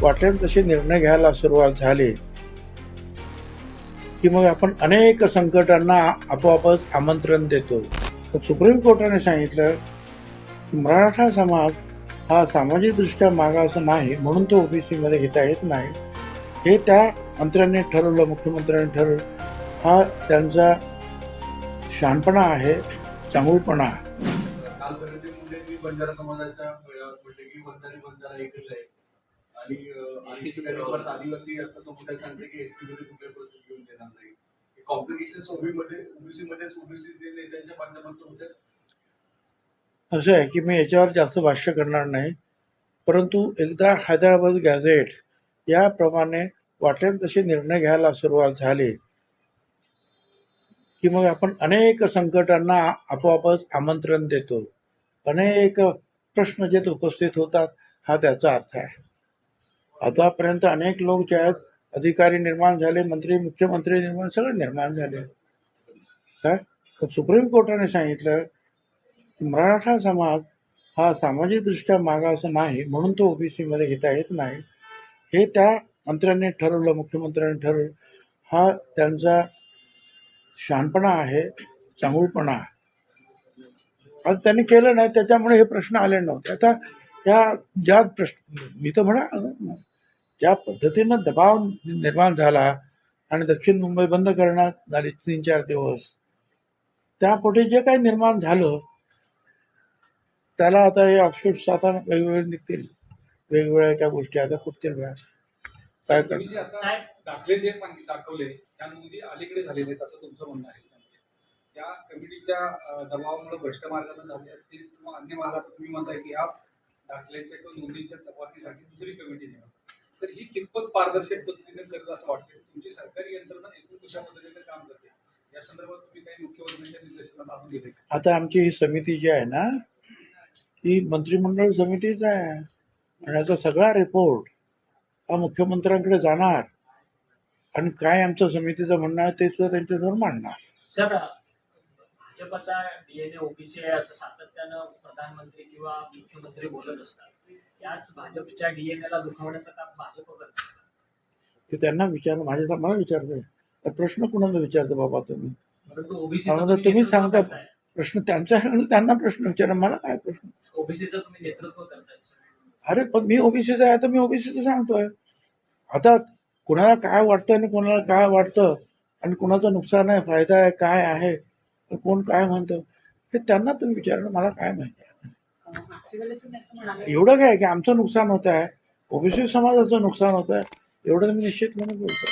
वाटेल तसे निर्णय घ्यायला सुरुवात झाली. की मग आपण अनेक संकटांना आपोआपच आमंत्रण देतो. सुप्रीम कोर्टाने सांगितलं की मराठा समाज हा सामाजिकदृष्ट्या मागास नाही म्हणून तो ओबीसीमध्ये घेता येत नाही. हे त्या मंत्र्यांनी ठरवलं मुख्यमंत्र्यांनी ठरवलं. हा त्यांचा शहाणपणा आहे चांगुलपणा आहे. आणि परत आदिवासी अर्थ समुदाय सांगते की एसटी मध्ये कुठल्या परिस्थिती घेऊन देणार नाही. कॉम्प्लिकेशन ओबी मध्ये ओबीसी मध्येच ओबीसी जे नेत्यांच्या माध्यमातून होत्या. असं आहे की मी याच्यावर जास्त भाष्य करणार नाही. परंतु एकदा हैदराबाद गॅझेट याप्रमाणे वाटेल तसे निर्णय घ्यायला सुरुवात झाली की मग आपण अनेक संकटांना आपोआपच आमंत्रण देतो. अनेक प्रश्न जे उपस्थित होतात हा त्याचा अर्थ आहे. आतापर्यंत अनेक लोक जे आहेत अधिकारी निर्माण झाले मंत्री मुख्यमंत्री निर्माण सगळे निर्माण झाले. काय? सुप्रीम कोर्टाने सांगितलं की मराठा समाज हा सामाजिकदृष्ट्या मागास नाही म्हणून तो ओबीसी मध्ये घेता येत नाही. हे त्या मंत्र्यांनी ठरवलं मुख्यमंत्र्यांनी ठरवलं. हा त्यांचा शहाणपणा आहे चांगुलपणा आहे. आज त्यांनी केलं नाही त्याच्यामुळे हे प्रश्न आले नव्हते. आता त्या ज्या प्रश्न मी तर म्हणा ज्या पद्धतीनं दबाव निर्माण झाला आणि दक्षिण मुंबई बंद करण्यात झाली तीन चार दिवस त्यापोटी जे काही निर्माण झालं त्याला आता हे ऑफशूट्स आता वेगवेगळे निघतील. वेगवेगळ्या त्या गोष्टी आता फुटतील वेळा काय दाखले जे दाखवले त्या नोंदी अलीकडे झालेले असं तुमचं म्हणणं आहे. त्या कमिटीच्या दबावामुळे भ्रष्ट मार्गाने झाले असतील किंवा अन्य मार्गात तुम्ही म्हणताय की या दाखल्यांच्या किंवा नोंदींच्या तपासणीसाठी दुसरी कमिटी नेमा तर ही कितपत पारदर्शक पद्धतीने करत असं वाटतं तुमची सरकारी यंत्रणा एकूण कशा पद्धतीने काम करते? या संदर्भात तुम्ही काही मुख्यमंत्र्यांच्या दिले? आता आमची ही समिती जी आहे ना ही मंत्रिमंडळ समितीच आहे. आणि याचा सगळा रिपोर्ट हा मुख्यमंत्र्यांकडे जाणार. आणि काय आमचं समितीचं म्हणणं आहे ते सुद्धा त्यांच्याजवळ मांडणार. सर भाजपचा डीएनए ओबीसी आहे असं सातत्यानं प्रधानमंत्री किंवा मुख्यमंत्री बोलत असतात. याच भाजपच्या डीएनए ला दुखावण्याचं काम भाजप करते ते त्यांना विचार माझ्या मला विचारतोय प्रश्न कुणाला विचारतो बाबा तुम्ही? परंतु ओबीसी तुम्ही सांगता प्रश्न त्यांचा आणि त्यांना प्रश्न विचारा मला काय प्रश्न? ओबीसीचं तुम्ही नेतृत्व करताय अरे पण मी ओबीसीचा आहे तर मी ओबीसीचं सांगतोय. आता कुणाला काय वाटतं आणि कोणाला काय वाटतं? आणि कुणाचं नुकसान आहे फायदा आहे काय आहे? कोण काय म्हणतं? हे त्यांना तुम्ही विचारणं मला काय माहिती? एवढं काय की आमचं नुकसान होत आहे ओबीसी समाजाचं नुकसान होत आहे एवढं मी म्हणून बोलतो